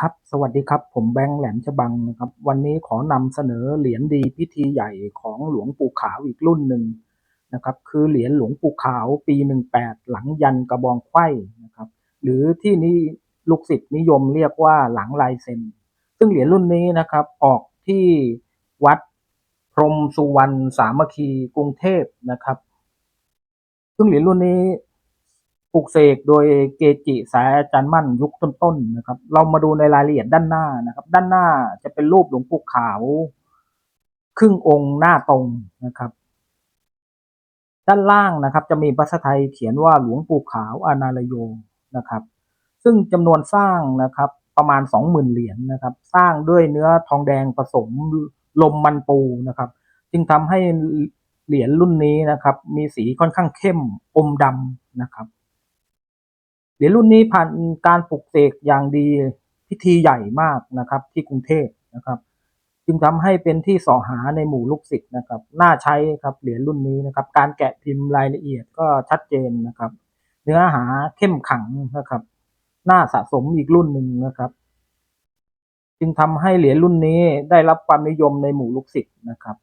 ครับสวัสดีครับผมแบงค์แหลมฉบังนะครับวันนี้ขอนำเสนอเหรียญดีพิธีใหญ่ของหลวงปู่ขาวอีกรุ่นหนึ่งนะครับคือเหรียญหลวงปู่ขาวปี 18 หลังยันกระบองไขว้นะครับหรือที่นี้ลูกศิษย์นิยมเรียกว่าหลังลายเซ็น ซึ่งเหรียญรุ่นนี้นะครับออกที่วัดพรมสุวรรณสามัคคีกรุงเทพนะครับซึ่งเหรียญรุ่นนี้ ปลุกเสกโดยเกจิสายอาจารย์มั่นยุคต้นๆนะครับ เรามาดูในรายละเอียดด้านหน้านะครับ ด้านหน้าจะเป็นรูปหลวงปู่ขาว ครึ่งองค์หน้าตรงนะครับ ด้านล่างนะครับ จะมีภาษาไทยเขียนว่าหลวงปู่ขาวอนาลโยนะครับ ซึ่งจำนวนสร้างนะครับประมาณสองหมื่นเหรียญนะครับ สร้างด้วยเนื้อทองแดงผสมลมมันปูนะครับ จึงทำให้เหรียญรุ่นนี้นะครับ มีสีค่อนข้างเข้มอมดำนะครับ เหรียญรุ่นนี้ผ่านการปลุกเสกอย่างดีพิธีใหญ่มากนะครับ ที่กรุงเทพนะครับ จึงทำให้เป็นที่สอหาในหมู่ลูกศิษย์นะครับ น่าใช้ครับเหรียญรุ่นนี้นะครับ การแกะพิมพ์รายละเอียดก็ชัดเจนนะครับ เนื้อหาเข้มขังนะครับ น่าสะสมอีกรุ่นหนึ่งนะครับ จึงทำให้เหรียญรุ่นนี้ได้รับความนิยมในหมู่ลูกศิษย์นะครับ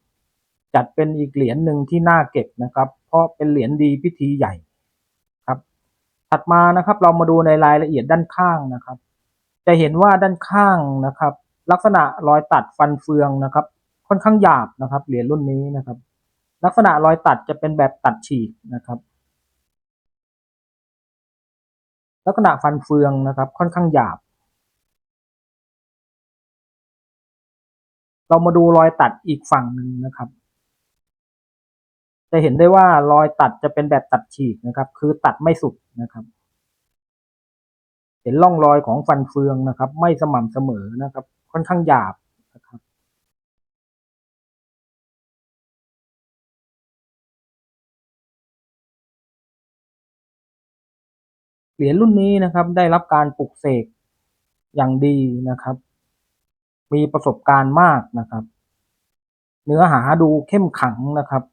จัดเป็นอีกเหรียญหนึ่งที่น่าเก็บนะครับ เพราะเป็นเหรียญดีพิธีใหญ่ ถัดมานะครับเรามาดูในรายละเอียดด้านข้างนะครับ จะเห็นว่าด้านข้างนะครับ ลักษณะรอยตัดฟันเฟืองนะครับ ค่อนข้างหยาบนะครับ เหรียญรุ่นนี้นะครับ ลักษณะรอยตัดจะเป็นแบบตัดฉีกนะครับ ลักษณะฟันเฟืองนะครับ ค่อนข้างหยาบ เรามาดูรอยตัดอีกฝั่งหนึ่งนะครับ จะเห็นได้ว่ารอยตัดจะเป็นแบบตัดฉีกนะครับ คือตัดไม่สุดนะครับ เห็นร่องรอยของฟันเฟืองนะครับ ไม่สม่ำเสมอนะครับ ค่อนข้างหยาบนะครับเหรียญรุ่นนี้นะครับ ได้รับการปลุกเสกอย่างดีนะครับ มีประสบการณ์มากนะครับ เนื้อหาดูเข้มขังนะครับ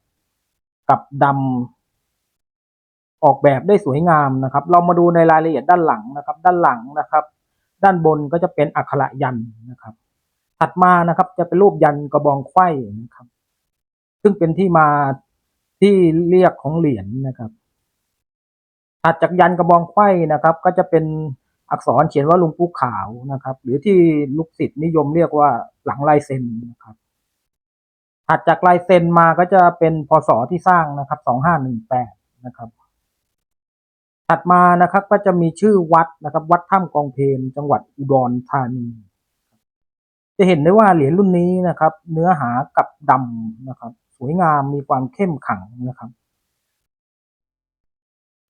กับดำออกแบบได้สวยงามนะครับ เรามาดูในรายละเอียดด้านหลังนะครับ ด้านหลังนะครับ ด้านบนก็จะเป็นอักขระยันนะครับ ถัดมานะครับจะเป็นรูปยันกระบองไข้นะครับ ซึ่งเป็นที่มาที่เรียกของเหรียญนะครับถัดจากยันกระบองไขว้นะครับ ก็จะเป็นอักษรเขียนว่าลุงปูขาวนะครับ หรือที่ลูกศิษย์นิยมเรียกว่าหลังลายเซ็นนะครับ ถัดจากลายเซ็นมาก็จะเป็นพศที่สร้างนะครับสองห้าหนึ่งแปดนะครับ ถัดมานะครับก็จะมีชื่อวัดนะครับ วัดถ้ำกองเพนจังหวัดอุดรธานี จะเห็นได้ว่าเหรียญรุ่นนี้นะครับ เนื้อหากับดำนะครับ สวยงามมีความเข้มขังนะครับ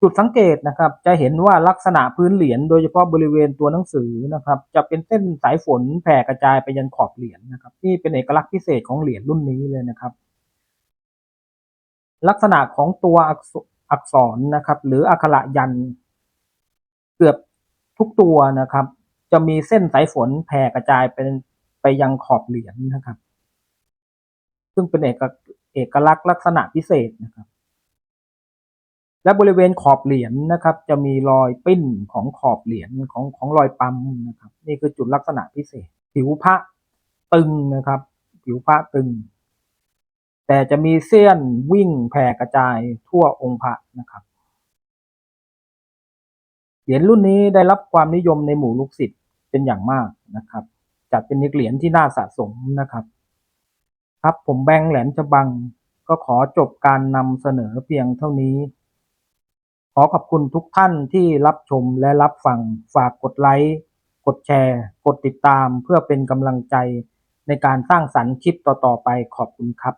จุดสังเกตนะครับ จะเห็นว่าลักษณะพื้นเหรียญโดยเฉพาะบริเวณตัวหนังสือนะครับ จะเป็นเส้นสายฝนแผ่กระจายไปยันขอบเหรียญนะครับนี่เป็นเอกลักษณ์พิเศษของเหรียญรุ่นนี้เลยนะครับ ลักษณะของตัวอักษรนะครับ หรืออักขระยัน เกือบทุกตัวนะครับ จะมีเส้นสายฝนแผ่กระจายเป็นไปยังขอบเหรียญนะครับ ซึ่งเป็นเอกเอกลักษณ์ลักษณะพิเศษนะครับ และบริเวณขอบเหรียญนะครับ จะมีรอยปิ้นของขอบเหรียญของของรอยปั๊มนะครับ นี่คือจุดลักษณะพิเศษ ผิวพระตึงนะครับ ผิวพระตึง แต่จะมีเส้นวิ่งแผ่กระจายทั่วองค์พระนะครับเหรียญรุ่นนี้ได้รับความนิยมในหมู่ลูกศิษย์เป็นอย่างมากนะครับ จัดเป็นเหรียญที่น่าสะสมนะครับ ครับผมแบงค์แหลมฉบังก็ขอจบการนำเสนอเพียงเท่านี้ ขอขอบคุณทุกท่านที่รับชมและรับฟัง ฝากกดไลค์ กดแชร์ กดติดตามเพื่อเป็นกำลังใจในการสร้างสรรค์คลิปต่อๆไปขอบคุณครับ